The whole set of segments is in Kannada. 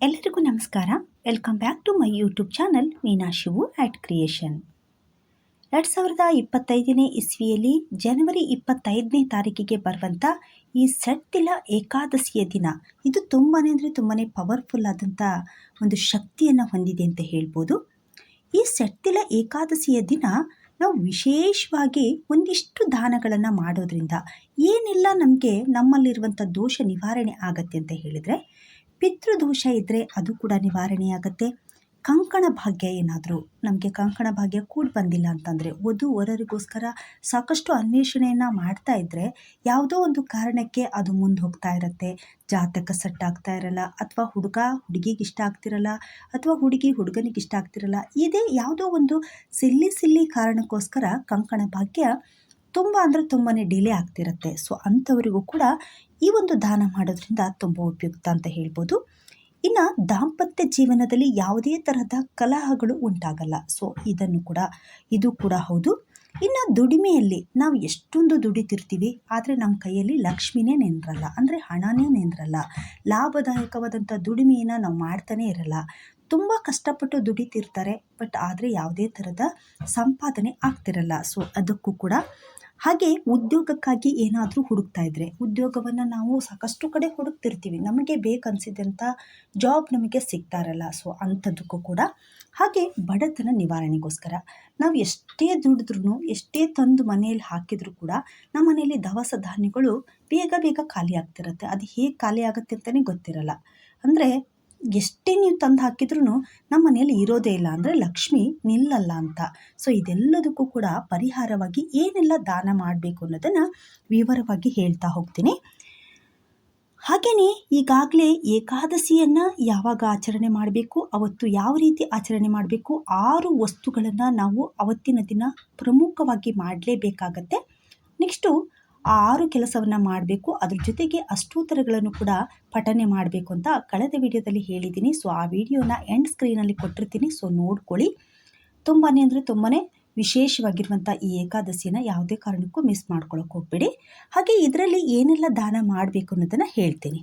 ಎಲ್ಲರಿಗೂ ನಮಸ್ಕಾರ. Welcome back to my YouTube channel Meena Shivu at creation ಎರಡು ಸಾವಿರದ ಇಪ್ಪತ್ತೈದನೇ ಇಸ್ವಿಯಲ್ಲಿ ಜನವರಿ ಇಪ್ಪತ್ತೈದನೇ ತಾರೀಕಿಗೆ ಬರುವಂಥ ಈ ಸಟ್ಟಿಲ ಏಕಾದಶಿಯ ದಿನ. ಇದು ತುಂಬಾ ಅಂದರೆ ತುಂಬಾ ಪವರ್ಫುಲ್ ಆದಂಥ ಒಂದು ಶಕ್ತಿಯನ್ನು ಹೊಂದಿದೆ ಅಂತ ಹೇಳ್ಬೋದು. ಈ ಸಟ್ಟಿಲ ಏಕಾದಶಿಯ ದಿನ ನಾವು ವಿಶೇಷವಾಗಿ ಒಂದಿಷ್ಟು ದಾನಗಳನ್ನು ಮಾಡೋದ್ರಿಂದ ಏನೆಲ್ಲ ನಮಗೆ ನಮ್ಮಲ್ಲಿರುವಂಥ ದೋಷ ನಿವಾರಣೆ ಆಗತ್ತೆ ಅಂತ ಹೇಳಿದರೆ ಪಿತೃದೋಷ ಇದ್ದರೆ ಅದು ಕೂಡ ನಿವಾರಣೆಯಾಗತ್ತೆ. ಕಂಕಣ ಭಾಗ್ಯ ಏನಾದರೂ, ನಮಗೆ ಕಂಕಣ ಭಾಗ್ಯ ಕೂಡ ಬಂದಿಲ್ಲ ಅಂತಂದರೆ ವಧು ವರರಿಗೋಸ್ಕರ ಸಾಕಷ್ಟು ಅನ್ವೇಷಣೆಯನ್ನು ಮಾಡ್ತಾ ಇದ್ದರೆ ಯಾವುದೋ ಒಂದು ಕಾರಣಕ್ಕೆ ಅದು ಮುಂದೆ ಹೋಗ್ತಾ ಇರುತ್ತೆ. ಜಾತಕ ಸೆಟ್ ಆಗ್ತಾ ಇರಲ್ಲ, ಅಥವಾ ಹುಡುಗ ಹುಡುಗಿಗೆ ಇಷ್ಟ ಆಗ್ತಿರಲ್ಲ, ಅಥವಾ ಹುಡುಗಿ ಹುಡುಗನಿಗೆ ಇಷ್ಟ ಆಗ್ತಿರಲ್ಲ, ಇದೇ ಯಾವುದೋ ಒಂದು ಸಿಲ್ಲಿ ಸಿಲ್ಲಿ ಕಾರಣಕ್ಕೋಸ್ಕರ ಕಂಕಣ ಭಾಗ್ಯ ತುಂಬ ಅಂದರೆ ತುಂಬಾ ಡಿಲೇ ಆಗ್ತಿರುತ್ತೆ. ಸೊ ಅಂಥವರಿಗೂ ಕೂಡ ಈ ಒಂದು ದಾನ ಮಾಡೋದ್ರಿಂದ ತುಂಬ ಉಪಯುಕ್ತ ಅಂತ ಹೇಳ್ಬೋದು. ಇನ್ನು ದಾಂಪತ್ಯ ಜೀವನದಲ್ಲಿ ಯಾವುದೇ ತರಹದ ಕಲಹಗಳು ಉಂಟಾಗಲ್ಲ. ಸೊ ಇದನ್ನು ಕೂಡ, ಇದು ಕೂಡ ಹೌದು. ಇನ್ನು ದುಡಿಮೆಯಲ್ಲಿ ನಾವು ಎಷ್ಟೊಂದು ದುಡಿತಿರ್ತೀವಿ, ಆದರೆ ನಮ್ಮ ಕೈಯಲ್ಲಿ ಲಕ್ಷ್ಮಿನೇ ನೆನರಲ್ಲ ಅಂದರೆ ಹಣನೇ ನೆನರಲ್ಲ ಲಾಭದಾಯಕವಾದಂಥ ದುಡಿಮೆಯನ್ನು ನಾವು ಮಾಡ್ತಾನೆ ಇರಲ್ಲ. ತುಂಬ ಕಷ್ಟಪಟ್ಟು ದುಡಿತಿರ್ತಾರೆ, ಬಟ್ ಆದರೆ ಯಾವುದೇ ಥರದ ಸಂಪಾದನೆ ಆಗ್ತಿರಲ್ಲ. ಸೊ ಅದಕ್ಕೂ ಕೂಡ ಹಾಗೆ ಉದ್ಯೋಗಕ್ಕಾಗಿ ಏನಾದರೂ ಹುಡುಕ್ತಾ ಇದ್ದರೆ ಉದ್ಯೋಗವನ್ನು ನಾವು ಸಾಕಷ್ಟು ಕಡೆ ಹುಡುಕ್ತಿರ್ತೀವಿ. ನಮಗೆ ಬೇಕನ್ಸಿದಂಥ ಜಾಬ್ ನಮಗೆ ಸಿಗ್ತಾ ಇರಲ್ಲ ಸೊ ಅಂಥದ್ದಕ್ಕೂ ಕೂಡ. ಹಾಗೆ ಬಡತನ ನಿವಾರಣೆಗೋಸ್ಕರ ನಾವು ಎಷ್ಟೇ ದುಡಿದ್ರೂ ಎಷ್ಟೇ ತಂದು ಮನೆಯಲ್ಲಿ ಹಾಕಿದರೂ ಕೂಡ ನಮ್ಮ ಮನೆಯಲ್ಲಿ ದವಸ ಧಾನ್ಯಗಳು ಬೇಗ ಬೇಗ ಖಾಲಿ ಆಗ್ತಿರುತ್ತೆ ಅದು ಹೇಗೆ ಖಾಲಿ ಆಗುತ್ತೆ ಅಂತಲೇ ಗೊತ್ತಿರಲ್ಲ. ಅಂದರೆ ಎಷ್ಟೇ ನೀವು ತಂದು ಹಾಕಿದ್ರೂ ನಮ್ಮ ಮನೆಯಲ್ಲಿ ಇರೋದೇ ಇಲ್ಲ ಅಂದರೆ ಲಕ್ಷ್ಮಿ ನಿಲ್ಲಲ್ಲ ಅಂತ. ಸೊ ಇದೆಲ್ಲದಕ್ಕೂ ಕೂಡ ಪರಿಹಾರವಾಗಿ ಏನೆಲ್ಲ ದಾನ ಮಾಡಬೇಕು ಅನ್ನೋದನ್ನು ವಿವರವಾಗಿ ಹೇಳ್ತಾ ಹೋಗ್ತೀನಿ. ಹಾಗೆಯೇ ಈಗಾಗಲೇ ಏಕಾದಶಿಯನ್ನು ಯಾವಾಗ ಆಚರಣೆ ಮಾಡಬೇಕು, ಅವತ್ತು ಯಾವ ರೀತಿ ಆಚರಣೆ ಮಾಡಬೇಕು, ಆರು ವಸ್ತುಗಳನ್ನು ನಾವು ಅವತ್ತಿನ ದಿನ ಪ್ರಮುಖವಾಗಿ ಮಾಡಲೇಬೇಕಾಗತ್ತೆ. ನೆಕ್ಸ್ಟು ಆರು ಕೆಲಸವನ್ನು ಮಾಡಬೇಕು. ಅದ್ರ ಜೊತೆಗೆ ಅಷ್ಟೋತ್ತರಗಳನ್ನು ಕೂಡ ಪಠನೆ ಮಾಡಬೇಕು ಅಂತ ಕಳೆದ ವಿಡಿಯೋದಲ್ಲಿ ಹೇಳಿದ್ದೀನಿ. ಸೊ ಆ ವಿಡಿಯೋನ ಎಂಡ್ ಸ್ಕ್ರೀನಲ್ಲಿ ಕೊಟ್ಟಿರ್ತೀನಿ. ಸೊ ನೋಡ್ಕೊಳ್ಳಿ. ತುಂಬಾ ಅಂದರೆ ತುಂಬಾ ವಿಶೇಷವಾಗಿರುವಂಥ ಈ ಏಕಾದಶಿನ ಯಾವುದೇ ಕಾರಣಕ್ಕೂ ಮಿಸ್ ಮಾಡ್ಕೊಳಕ್ಕೆ ಹೋಗ್ಬೇಡಿ. ಹಾಗೆ ಇದರಲ್ಲಿ ಏನೆಲ್ಲ ದಾನ ಮಾಡಬೇಕು ಅನ್ನೋದನ್ನು ಹೇಳ್ತೀನಿ.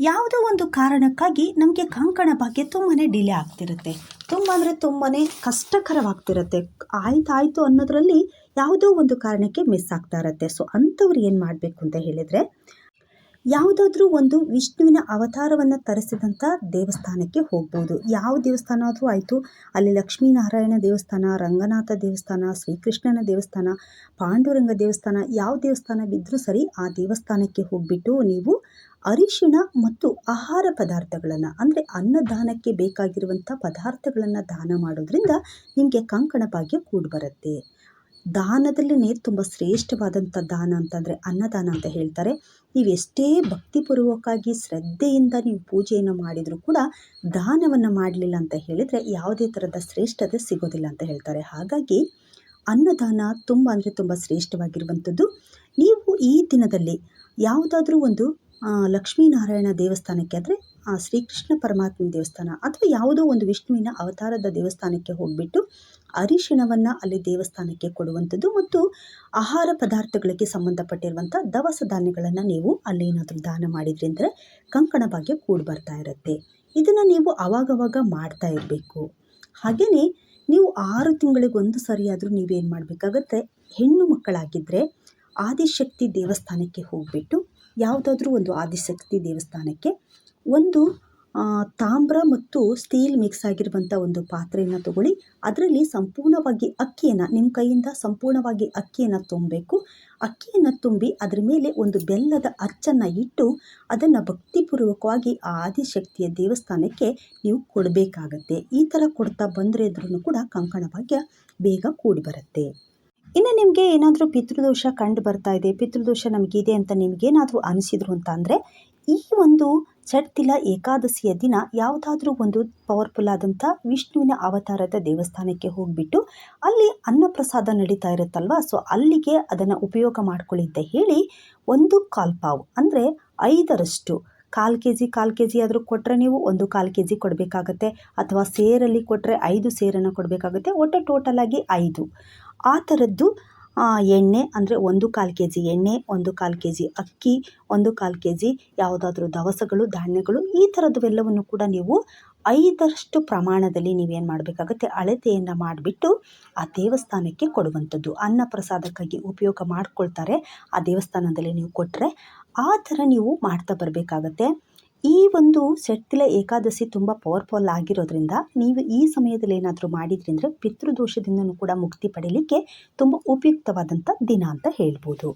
ಯಾವುದೋ ಒಂದು ಕಾರಣಕ್ಕಾಗಿ ನಮಗೆ ಕಂಕಣ ಭಾಗ್ಯ ತುಂಬಾ ಡಿಲೇ ಆಗ್ತಿರುತ್ತೆ. ತುಂಬ ಅಂದರೆ ತುಂಬಾ ಕಷ್ಟಕರವಾಗ್ತಿರುತ್ತೆ. ಆಯ್ತಾಯಿತು ಅನ್ನೋದರಲ್ಲಿ ಯಾವುದೋ ಒಂದು ಕಾರಣಕ್ಕೆ ಮಿಸ್ ಆಗ್ತಾ ಇರುತ್ತೆ. ಸೊ ಅಂಥವ್ರು ಏನು ಮಾಡಬೇಕು ಅಂತ ಹೇಳಿದರೆ, ಯಾವುದಾದ್ರೂ ಒಂದು ವಿಷ್ಣುವಿನ ಅವತಾರವನ್ನು ತರಿಸಿದಂಥ ದೇವಸ್ಥಾನಕ್ಕೆ ಹೋಗ್ಬೋದು. ಯಾವ ದೇವಸ್ಥಾನ ಆದರೂ ಆಯಿತು. ಅಲ್ಲಿ ಲಕ್ಷ್ಮೀನಾರಾಯಣ ದೇವಸ್ಥಾನ, ರಂಗನಾಥ ದೇವಸ್ಥಾನ, ಶ್ರೀಕೃಷ್ಣನ ದೇವಸ್ಥಾನ, ಪಾಂಡುರಂಗ ದೇವಸ್ಥಾನ, ಯಾವ ದೇವಸ್ಥಾನ ಬಿದ್ದರೂ ಸರಿ ಆ ದೇವಸ್ಥಾನಕ್ಕೆ ಹೋಗಿಬಿಟ್ಟು ನೀವು ಅರಿಶಿಣ ಮತ್ತು ಆಹಾರ ಪದಾರ್ಥಗಳನ್ನು, ಅಂದರೆ ಅನ್ನದಾನಕ್ಕೆ ಬೇಕಾಗಿರುವಂಥ ಪದಾರ್ಥಗಳನ್ನು ದಾನ ಮಾಡೋದ್ರಿಂದ ನಿಮಗೆ ಕಂಕಣ ಭಾಗ್ಯ ಕೂಡಿ ಬರುತ್ತೆ. ದಾನದಲ್ಲಿನೇ ತುಂಬ ಶ್ರೇಷ್ಠವಾದಂಥ ದಾನ ಅಂತಂದರೆ ಅನ್ನದಾನ ಅಂತ ಹೇಳ್ತಾರೆ. ನೀವು ಎಷ್ಟೇ ಭಕ್ತಿಪೂರ್ವಕವಾಗಿ ಶ್ರದ್ಧೆಯಿಂದ ನೀವು ಪೂಜೆಯನ್ನು ಮಾಡಿದರೂ ಕೂಡ ದಾನವನ್ನು ಮಾಡಲಿಲ್ಲ ಅಂತ ಹೇಳಿದರೆ ಯಾವುದೇ ಥರದ ಶ್ರೇಷ್ಠತೆ ಸಿಗೋದಿಲ್ಲ ಅಂತ ಹೇಳ್ತಾರೆ. ಹಾಗಾಗಿ ಅನ್ನದಾನ ತುಂಬ ಅಂದರೆ ತುಂಬ ಶ್ರೇಷ್ಠವಾಗಿರುವಂಥದ್ದು. ನೀವು ಈ ದಿನದಲ್ಲಿ ಯಾವುದಾದ್ರೂ ಒಂದು ಲಕ್ಷ್ಮೀನಾರಾಯಣ ದೇವಸ್ಥಾನಕ್ಕೆ ಆದರೆ ಶ್ರೀಕೃಷ್ಣ ಪರಮಾತ್ಮ ದೇವಸ್ಥಾನ ಅಥವಾ ಯಾವುದೋ ಒಂದು ವಿಷ್ಣುವಿನ ಅವತಾರದ ದೇವಸ್ಥಾನಕ್ಕೆ ಹೋಗಿಬಿಟ್ಟು ಅರಿಶಿಣವನ್ನು ಅಲ್ಲಿ ದೇವಸ್ಥಾನಕ್ಕೆ ಕೊಡುವಂಥದ್ದು ಮತ್ತು ಆಹಾರ ಪದಾರ್ಥಗಳಿಗೆ ಸಂಬಂಧಪಟ್ಟಿರುವಂಥ ದವಸ ಧಾನ್ಯಗಳನ್ನು ನೀವು ಅಲ್ಲಿ ಏನಾದರೂ ದಾನ ಮಾಡಿದ್ರಿ ಅಂದರೆ ಕಂಕಣ ಭಾಗ್ಯ ಕೂಡಿ ಬರ್ತಾ ಇರುತ್ತೆ. ಇದನ್ನು ನೀವು ಅವಾಗವಾಗ ಮಾಡ್ತಾ ಇರಬೇಕು. ಹಾಗೆಯೇ ನೀವು ಆರು ತಿಂಗಳಿಗೊಂದು ಸರಿಯಾದರೂ ನೀವೇನು ಮಾಡಬೇಕಾಗತ್ತೆ, ಹೆಣ್ಣು ಮಕ್ಕಳಾಗಿದ್ದರೆ ಆದಿಶಕ್ತಿ ದೇವಸ್ಥಾನಕ್ಕೆ ಹೋಗಿಬಿಟ್ಟು ಯಾವುದಾದ್ರೂ ಒಂದು ಆದಿಶಕ್ತಿ ದೇವಸ್ಥಾನಕ್ಕೆ ಒಂದು ತಾಮ್ರ ಮತ್ತು ಸ್ಟೀಲ್ ಮಿಕ್ಸ್ ಆಗಿರುವಂಥ ಒಂದು ಪಾತ್ರೆಯನ್ನು ತೊಗೊಳ್ಳಿ. ಅದರಲ್ಲಿ ಸಂಪೂರ್ಣವಾಗಿ ಅಕ್ಕಿಯನ್ನು ನಿಮ್ಮ ಕೈಯಿಂದ ಸಂಪೂರ್ಣವಾಗಿ ಅಕ್ಕಿಯನ್ನು ತುಂಬಬೇಕು. ಅಕ್ಕಿಯನ್ನು ತುಂಬಿ ಅದರ ಮೇಲೆ ಒಂದು ಬೆಲ್ಲದ ಅಚ್ಚನ್ನು ಇಟ್ಟು ಅದನ್ನು ಭಕ್ತಿಪೂರ್ವಕವಾಗಿ ಆ ಆದಿಶಕ್ತಿಯ ದೇವಸ್ಥಾನಕ್ಕೆ ನೀವು ಕೊಡಬೇಕಾಗತ್ತೆ. ಈ ಥರ ಕೊಡ್ತಾ ಬಂದರೆ ಇದ್ರೂ ಕೂಡ ಕಂಕಣ ಭಾಗ್ಯ ಬೇಗ ಕೂಡಿ ಬರುತ್ತೆ. ಇನ್ನು ನಿಮಗೆ ಏನಾದರೂ ಪಿತೃದೋಷ ಕಂಡು ಬರ್ತಾ ಇದೆ, ಪಿತೃದೋಷ ನಮಗಿದೆ ಅಂತ ನಿಮಗೇನಾದರೂ ಅನಿಸಿದ್ರು ಅಂತ ಅಂದರೆ ಈ ಒಂದು ಚಡ್ತಿಲ ಏಕಾದಶಿಯ ದಿನ ಯಾವುದಾದ್ರೂ ಒಂದು ಪವರ್ಫುಲ್ ಆದಂಥ ವಿಷ್ಣುವಿನ ಅವತಾರದ ದೇವಸ್ಥಾನಕ್ಕೆ ಹೋಗಿಬಿಟ್ಟು ಅಲ್ಲಿ ಅನ್ನಪ್ರಸಾದ ನಡೀತಾ ಇರುತ್ತಲ್ವ? ಸೊ ಅಲ್ಲಿಗೆ ಅದನ್ನು ಉಪಯೋಗ ಮಾಡ್ಕೊಳ್ಳಿ ಅಂತ ಹೇಳಿ ಒಂದು ಕಾಲ್ಪಾವು ಅಂದರೆ ಐದರಷ್ಟು. ಕಾಲು ಕೆ ಜಿ ಕಾಲು ಕೆ ಜಿ ಆದರೂ ಕೊಟ್ಟರೆ ನೀವು ಒಂದು ಕಾಲು ಕೆ ಜಿ ಕೊಡಬೇಕಾಗತ್ತೆ, ಅಥವಾ ಸೇರಲ್ಲಿ ಕೊಟ್ಟರೆ ಐದು ಸೇರನ್ನು ಕೊಡಬೇಕಾಗುತ್ತೆ, ಒಟ್ಟು ಟೋಟಲಾಗಿ ಐದು. ಆ ಥರದ್ದು ಎಣ್ಣೆ ಅಂದರೆ ಒಂದು ಕಾಲು ಕೆ ಜಿ ಎಣ್ಣೆ, ಒಂದು ಕಾಲು ಕೆ ಜಿ ಅಕ್ಕಿ, ಒಂದು ಕಾಲು ಕೆ ಜಿ ಯಾವುದಾದ್ರೂ ದವಸಗಳು, ಧಾನ್ಯಗಳು ಈ ಥರದವೆಲ್ಲವನ್ನು ಕೂಡ ನೀವು ಐದರಷ್ಟು ಪ್ರಮಾಣದಲ್ಲಿ ನೀವೇನು ಮಾಡಬೇಕಾಗುತ್ತೆ? ಅಳತೆಯನ್ನು ಮಾಡಿಬಿಟ್ಟು ಆ ದೇವಸ್ಥಾನಕ್ಕೆ ಕೊಡುವಂಥದ್ದು. ಅನ್ನ ಪ್ರಸಾದಕ್ಕಾಗಿ ಉಪಯೋಗ ಮಾಡ್ಕೊಳ್ತಾರೆ. ಆ ದೇವಸ್ಥಾನದಲ್ಲಿ ನೀವು ಕೊಟ್ಟರೆ ಆ ಥರ ನೀವು ಮಾಡ್ತಾ ಬರಬೇಕಾಗತ್ತೆ. ಈ ಒಂದು ಸೆಟ್ಟಿಲ ಏಕಾದಶಿ ತುಂಬ ಪವರ್ಫುಲ್ ಆಗಿರೋದ್ರಿಂದ ನೀವು ಈ ಸಮಯದಲ್ಲಿ ಏನಾದರೂ ಮಾಡಿದ್ರಿ ಅಂದರೆ ಪಿತೃದೋಷದಿಂದನೂ ಕೂಡ ಮುಕ್ತಿ ಪಡೀಲಿಕ್ಕೆ ತುಂಬ ಉಪಯುಕ್ತವಾದಂಥ ದಿನ ಅಂತ ಹೇಳ್ಬೋದು.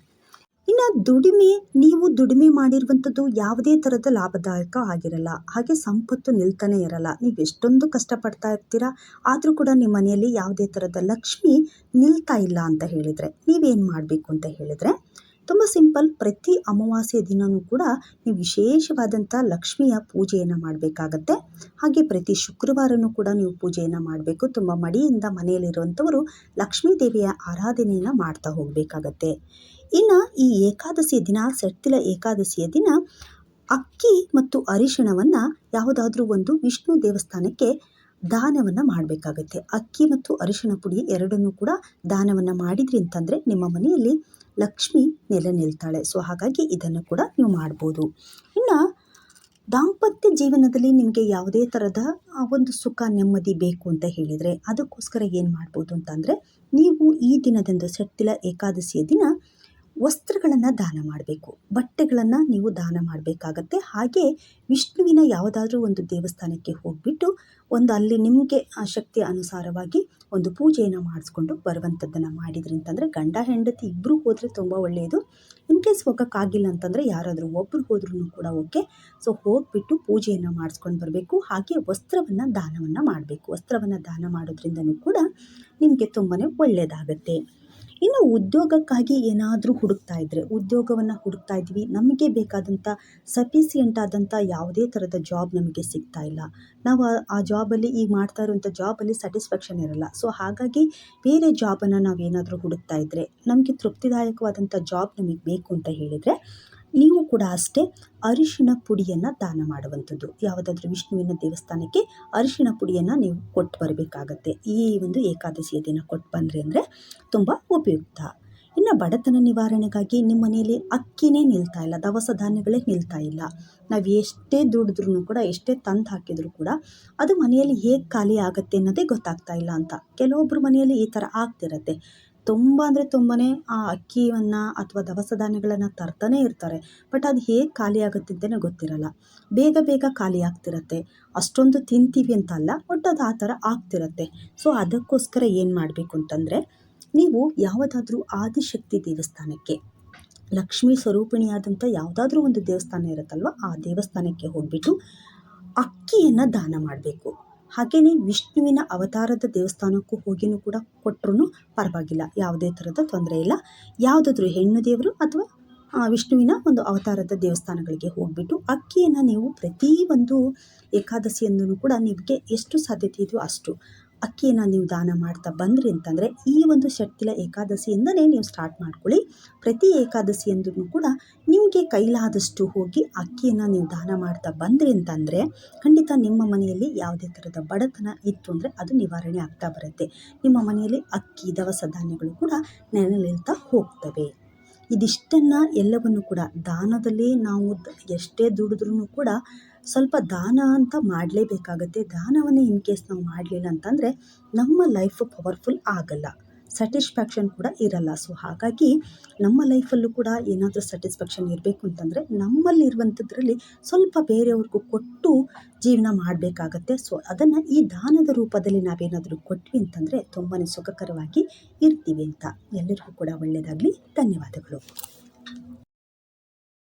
ಇನ್ನು ದುಡಿಮೆ, ನೀವು ದುಡಿಮೆ ಮಾಡಿರುವಂಥದ್ದು ಯಾವುದೇ ಥರದ ಲಾಭದಾಯಕ ಆಗಿರಲ್ಲ. ಹಾಗೆ ಸಂಪತ್ತು ನಿಲ್ತಾನೆ ಇರಲ್ಲ. ನೀವು ಎಷ್ಟೊಂದು ಕಷ್ಟಪಡ್ತಾ ಇರ್ತೀರಾ, ಆದರೂ ಕೂಡ ನಿಮ್ಮ ಮನೆಯಲ್ಲಿ ಯಾವುದೇ ಥರದ ಲಕ್ಷ್ಮಿ ನಿಲ್ತಾ ಇಲ್ಲ ಅಂತ ಹೇಳಿದರೆ ನೀವೇನು ಮಾಡಬೇಕು ಅಂತ ಹೇಳಿದರೆ ತುಂಬ ಸಿಂಪಲ್, ಪ್ರತಿ ಅಮಾವಾಸ್ಯೆ ದಿನವೂ ಕೂಡ ನೀವು ವಿಶೇಷವಾದಂಥ ಲಕ್ಷ್ಮಿಯ ಪೂಜೆಯನ್ನು ಮಾಡಬೇಕಾಗತ್ತೆ. ಹಾಗೆ ಪ್ರತಿ ಶುಕ್ರವಾರನೂ ಕೂಡ ನೀವು ಪೂಜೆಯನ್ನು ಮಾಡಬೇಕು. ತುಂಬ ಮಡಿಯಿಂದ ಮನೆಯಲ್ಲಿರುವಂಥವರು ಲಕ್ಷ್ಮೀ ದೇವಿಯ ಆರಾಧನೆಯನ್ನು ಮಾಡ್ತಾ ಹೋಗಬೇಕಾಗತ್ತೆ. ಇನ್ನು ಈ ಏಕಾದಶಿ ದಿನ, ಸೆಟ್ಟಿಲ ಏಕಾದಶಿಯ ದಿನ, ಅಕ್ಕಿ ಮತ್ತು ಅರಿಶಿಣವನ್ನು ಯಾವುದಾದ್ರೂ ಒಂದು ವಿಷ್ಣು ದೇವಸ್ಥಾನಕ್ಕೆ ದಾನವನ್ನು ಮಾಡಬೇಕಾಗತ್ತೆ. ಅಕ್ಕಿ ಮತ್ತು ಅರಿಶಿಣ ಪುಡಿ ಎರಡನ್ನೂ ಕೂಡ ದಾನವನ್ನು ಮಾಡಿದ್ರಿ ಅಂತಂದರೆ ನಿಮ್ಮ ಮನೆಯಲ್ಲಿ ಲಕ್ಷ್ಮಿ ನೆಲೆ ನಿಲ್ತಾಳೆ. ಸೊ ಹಾಗಾಗಿ ಇದನ್ನು ಕೂಡ ನೀವು ಮಾಡ್ಬೋದು. ಇನ್ನು ದಾಂಪತ್ಯ ಜೀವನದಲ್ಲಿ ನಿಮಗೆ ಯಾವುದೇ ಥರದ ಒಂದು ಸುಖ, ನೆಮ್ಮದಿ ಬೇಕು ಅಂತ ಹೇಳಿದರೆ, ಅದಕ್ಕೋಸ್ಕರ ಏನು ಮಾಡ್ಬೋದು ಅಂತಂದರೆ ನೀವು ಈ ದಿನದಂದು ಸೆಟ್ಟಿಲ ಏಕಾದಶಿಯ ದಿನ ವಸ್ತ್ರಗಳನ್ನು ದಾನ ಮಾಡಬೇಕು. ಬಟ್ಟೆಗಳನ್ನು ನೀವು ದಾನ ಮಾಡಬೇಕಾಗತ್ತೆ. ಹಾಗೆ ವಿಷ್ಣುವಿನ ಯಾವುದಾದ್ರೂ ಒಂದು ದೇವಸ್ಥಾನಕ್ಕೆ ಹೋಗಿಬಿಟ್ಟು ಒಂದು ಅಲ್ಲಿ ನಿಮಗೆ ಆ ಶಕ್ತಿಯ ಅನುಸಾರವಾಗಿ ಒಂದು ಪೂಜೆಯನ್ನು ಮಾಡಿಸ್ಕೊಂಡು ಬರುವಂಥದ್ದನ್ನು ಮಾಡಿದ್ರಿ ಅಂತಂದರೆ ಗಂಡ, ಹೆಂಡತಿ ಇಬ್ಬರೂ ಹೋದರೆ ತುಂಬ ಒಳ್ಳೆಯದು ಇನ್ ಕೇಸ್ ಹೋಗೋಕ್ಕಾಗಿಲ್ಲ ಅಂತಂದರೆ ಯಾರಾದರೂ ಒಬ್ಬರು ಹೋದ್ರೂ ಕೂಡ ಓಕೆ ಸೊ ಹೋಗಿಬಿಟ್ಟು ಪೂಜೆಯನ್ನು ಮಾಡಿಸ್ಕೊಂಡು ಬರಬೇಕು. ಹಾಗೆ ವಸ್ತ್ರವನ್ನು ದಾನವನ್ನು ಮಾಡಬೇಕು. ವಸ್ತ್ರವನ್ನು ದಾನ ಮಾಡೋದ್ರಿಂದನೂ ಕೂಡ ನಿಮಗೆ ತುಂಬಾ ಒಳ್ಳೆಯದಾಗತ್ತೆ ಇನ್ನು ಉದ್ಯೋಗಕ್ಕಾಗಿ ಏನಾದರೂ ಹುಡುಕ್ತಾ ಇದ್ದರೆ ಉದ್ಯೋಗವನ್ನು ಹುಡುಕ್ತಾ ಇದ್ವಿ, ನಮಗೆ ಬೇಕಾದಂಥ ಸಫಿಸಿಯೆಂಟ್ ಆದಂಥ ಯಾವುದೇ ಥರದ ಜಾಬ್ ನಮಗೆ ಸಿಗ್ತಾ ಇಲ್ಲ. ನಾವು ಆ ಜಾಬಲ್ಲಿ ಈಗ ಮಾಡ್ತಾ ಇರುವಂಥ ಜಾಬಲ್ಲಿ ಸ್ಯಾಟಿಸ್ಫ್ಯಾಕ್ಷನ್ ಇರಲ್ಲ. ಸೊ ಹಾಗಾಗಿ ಬೇರೆ ಜಾಬನ್ನು ನಾವೇನಾದರೂ ಹುಡುಕ್ತಾ ಇದ್ದರೆ ನಮಗೆ ತೃಪ್ತಿದಾಯಕವಾದಂಥ ಜಾಬ್ ನಮಗೆ ಬೇಕು ಅಂತ ಹೇಳಿದರೆ ನೀವು ಕೂಡ ಅಷ್ಟೇ ಅರಿಶಿಣ ಪುಡಿಯನ್ನು ದಾನ ಮಾಡುವಂಥದ್ದು. ಯಾವುದಾದ್ರೂ ವಿಷ್ಣುವಿನ ದೇವಸ್ಥಾನಕ್ಕೆ ಅರಿಶಿಣ ಪುಡಿಯನ್ನು ನೀವು ಕೊಟ್ಟು ಬರಬೇಕಾಗತ್ತೆ. ಈ ಒಂದು ಏಕಾದಶಿಯ ದಿನ ಕೊಟ್ಟು ಬಂದರೆ ಅಂದರೆ ತುಂಬ ಉಪಯುಕ್ತ. ಇನ್ನು ಬಡತನ ನಿವಾರಣೆಗಾಗಿ ನಿಮ್ಮ ಮನೆಯಲ್ಲಿ ಅಕ್ಕಿನೇ ನಿಲ್ತಾ ಇಲ್ಲ, ದವಸ ಧಾನ್ಯಗಳೇ ನಿಲ್ತಾ ಇಲ್ಲ. ನಾವು ಎಷ್ಟೇ ದುಡಿದ್ರೂ ಕೂಡ, ಎಷ್ಟೇ ತಂದು ಹಾಕಿದರೂ ಕೂಡ ಅದು ಮನೆಯಲ್ಲಿ ಹೇಗೆ ಖಾಲಿ ಆಗುತ್ತೆ ಅನ್ನೋದೇ ಗೊತ್ತಾಗ್ತಾ ಇಲ್ಲ ಅಂತ. ಕೆಲವೊಬ್ಬರು ಮನೆಯಲ್ಲಿ ಈ ಥರ ಆಗ್ತಿರತ್ತೆ. ತುಂಬ ಅಂದರೆ ತುಂಬಾ ಆ ಅಕ್ಕಿಯನ್ನು ಅಥವಾ ದವಸ ಧಾನ್ಯಗಳನ್ನು ತರ್ತಾನೆ ಇರ್ತಾರೆ. ಬಟ್ ಅದು ಹೇಗೆ ಖಾಲಿ ಆಗುತ್ತೆ ಅಂತಲೇ ಗೊತ್ತಿರಲ್ಲ. ಬೇಗ ಬೇಗ ಖಾಲಿ ಆಗ್ತಿರತ್ತೆ. ಅಷ್ಟೊಂದು ತಿಂತೀವಿ ಅಂತ ಅಲ್ಲ, ಬಟ್ ಅದು ಆ ಥರ ಆಗ್ತಿರತ್ತೆ. ಸೊ ಅದಕ್ಕೋಸ್ಕರ ಏನು ಮಾಡಬೇಕು ಅಂತಂದರೆ, ನೀವು ಯಾವುದಾದ್ರೂ ಆದಿಶಕ್ತಿ ದೇವಸ್ಥಾನಕ್ಕೆ, ಲಕ್ಷ್ಮೀ ಸ್ವರೂಪಿಣಿಯಾದಂಥ ಯಾವುದಾದ್ರೂ ಒಂದು ದೇವಸ್ಥಾನ ಇರುತ್ತಲ್ವ, ಆ ದೇವಸ್ಥಾನಕ್ಕೆ ಹೋಗಿಬಿಟ್ಟು ಅಕ್ಕಿಯನ್ನು ದಾನ ಮಾಡಬೇಕು. ಹಾಗೆಯೇ ವಿಷ್ಣುವಿನ ಅವತಾರದ ದೇವಸ್ಥಾನಕ್ಕೂ ಹೋಗಿನೂ ಕೂಡ ಕೊಟ್ರೂ ಪರವಾಗಿಲ್ಲ. ಯಾವುದೇ ಥರದ ತೊಂದರೆ ಇಲ್ಲ. ಯಾವುದಾದ್ರೂ ಹೆಣ್ಣು ದೇವರು ಅಥವಾ ವಿಷ್ಣುವಿನ ಒಂದು ಅವತಾರದ ದೇವಸ್ಥಾನಗಳಿಗೆ ಹೋಗಿಬಿಟ್ಟು ಅಕ್ಕಿಯನ್ನು ನೀವು ಪ್ರತಿ ಒಂದು ಏಕಾದಶಿಯಂದೂ ಕೂಡ ನಿಮಗೆ ಎಷ್ಟು ಸಾಧ್ಯತೆ ಇದೆಯೋ ಅಷ್ಟು ಅಕ್ಕಿಯನ್ನು ನೀವು ದಾನ ಮಾಡ್ತಾ ಬಂದ್ರಿ ಅಂತಂದರೆ ಈ ಒಂದು ಶಕ್ತಿಲ ಏಕಾದಶಿಯಿಂದನೇ ನೀವು ಸ್ಟಾರ್ಟ್ ಮಾಡ್ಕೊಳ್ಳಿ. ಪ್ರತಿ ಏಕಾದಶಿಯಂದ್ರೂ ಕೂಡ ನಿಮಗೆ ಕೈಲಾದಷ್ಟು ಹೋಗಿ ಅಕ್ಕಿಯನ್ನು ನೀವು ದಾನ ಮಾಡ್ತಾ ಬಂದ್ರಿ ಅಂತಂದರೆ ಖಂಡಿತ ನಿಮ್ಮ ಮನೆಯಲ್ಲಿ ಯಾವುದೇ ಥರದ ಬಡತನ ಇತ್ತು ಅಂದರೆ ಅದು ನಿವಾರಣೆ ಆಗ್ತಾ ಬರುತ್ತೆ. ನಿಮ್ಮ ಮನೆಯಲ್ಲಿ ಅಕ್ಕಿ, ದವಸ ಧಾನ್ಯಗಳು ಕೂಡ ನೆಲೆ ನಿಲ್ತಾ ಹೋಗ್ತವೆ. ಇದಿಷ್ಟನ್ನು ಎಲ್ಲವನ್ನು ಕೂಡ ದಾನದಲ್ಲಿ ನಾವು ಎಷ್ಟೇ ದುಡಿದ್ರೂ ಕೂಡ ಸ್ವಲ್ಪ ದಾನ ಅಂತ ಮಾಡಲೇಬೇಕಾಗತ್ತೆ. ದಾನವನ್ನು ಇನ್ ಕೇಸ್ ನಾವು ಮಾಡಲಿಲ್ಲ ಅಂತಂದರೆ ನಮ್ಮ ಲೈಫು ಪವರ್ಫುಲ್ ಆಗಲ್ಲ. ಸ್ಯಾಟಿಸ್ಫ್ಯಾಕ್ಷನ್ ಕೂಡ ಇರಲ್ಲ. ಸೊ ಹಾಗಾಗಿ ನಮ್ಮ ಲೈಫಲ್ಲೂ ಕೂಡ ಏನಾದರೂ ಸ್ಯಾಟಿಸ್ಫ್ಯಾಕ್ಷನ್ ಇರಬೇಕು ಅಂತಂದರೆ ನಮ್ಮಲ್ಲಿರುವಂಥದ್ರಲ್ಲಿ ಸ್ವಲ್ಪ ಬೇರೆಯವ್ರಿಗೂ ಕೊಟ್ಟು ಜೀವನ ಮಾಡಬೇಕಾಗತ್ತೆ. ಸೊ ಅದನ್ನು ಈ ದಾನದ ರೂಪದಲ್ಲಿ ನಾವೇನಾದರೂ ಕೊಟ್ವಿ ಅಂತಂದರೆ ತುಂಬಾ ಸುಖಕರವಾಗಿ ಇರ್ತೀವಿ ಅಂತ. ಎಲ್ಲರಿಗೂ ಕೂಡ ಒಳ್ಳೆಯದಾಗಲಿ ಧನ್ಯವಾದಗಳು.